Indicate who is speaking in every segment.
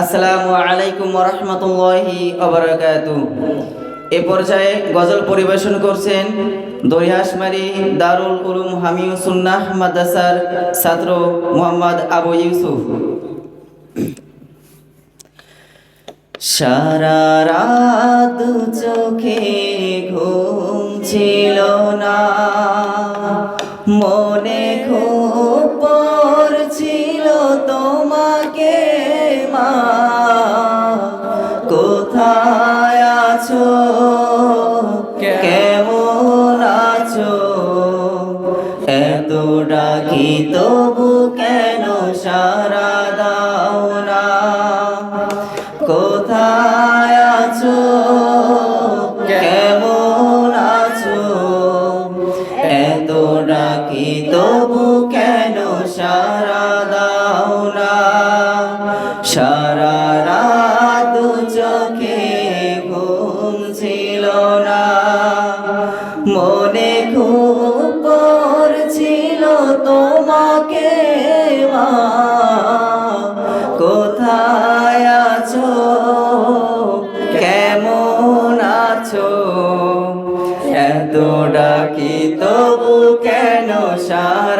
Speaker 1: আসসালামু আলাইকুম রহমতুল্লাহি এ পর্যায়ে গজল পরিবেশন করছেন দরিহাসমারি দারুল উলুম হামিউ সুন্নাহ মাদ্রাসার ছাত্র মোহাম্মদ আবু ইউসুফ। সারা রাত চোখে ঘুম ছিল না। মনে আছো? কেমন আছো? এত ডাকি তবু কেন সারা দাও না? কোথায় আছো? কেমন আছো? এত ডাকি তবু কেন সারা দাও না? ছিল না। মনে খুব ছিল তোমাকে মা। কোথায় আছো? কেমন আছো? এত ডাকি তবু কেন সারা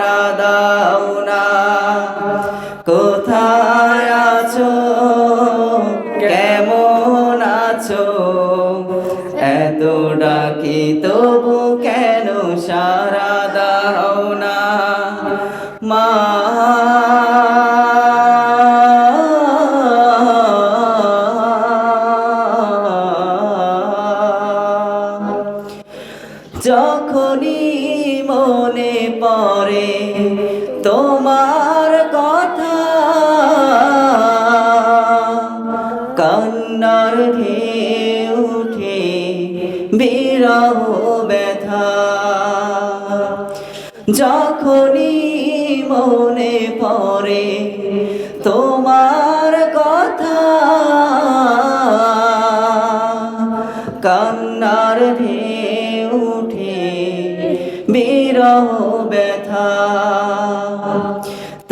Speaker 1: কেন সারা দাও না? মা যখনই মনে পড়ে তোমার কথা কান্নার ঢেউ উঠে বিরহ ব্যথা। যখনই মনে পড়ে তোমার কথা, কান্নার ঢেউ উঠে বিরহ ব্যথা।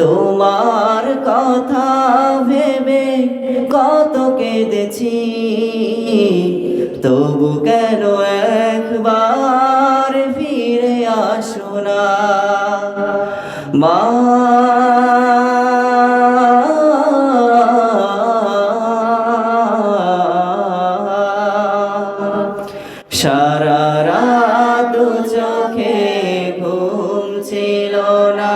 Speaker 1: তোমার কথা ভেবে কত কেঁদেছি, তবু কেন একবার মা সারা রাত চোখে ঘুম ছিল না।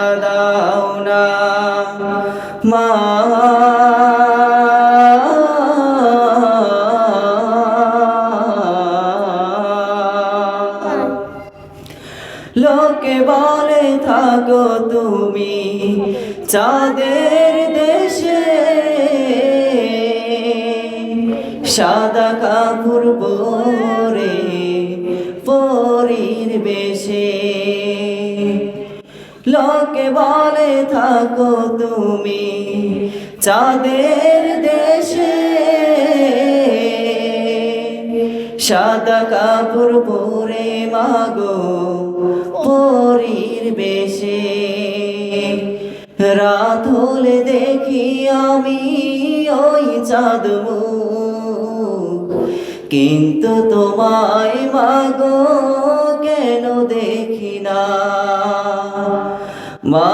Speaker 1: লোকে বলে, থাকো তুমি চাঁদের দেশে। সাদা কাপড় পরে, পরীর বেশে। লোকে বলে, থাকো তুমি চাঁদের দেশে। সাদা কাপড় পরে মাগো পরীর বেশে। রাত হলে দেখি আমি ওই চাঁদ কিন্তু তোমায় মাগো কেন দেখি না? মা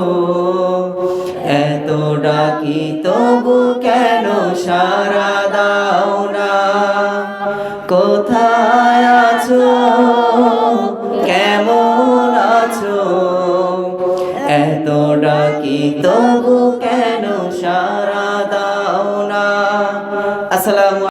Speaker 1: আছো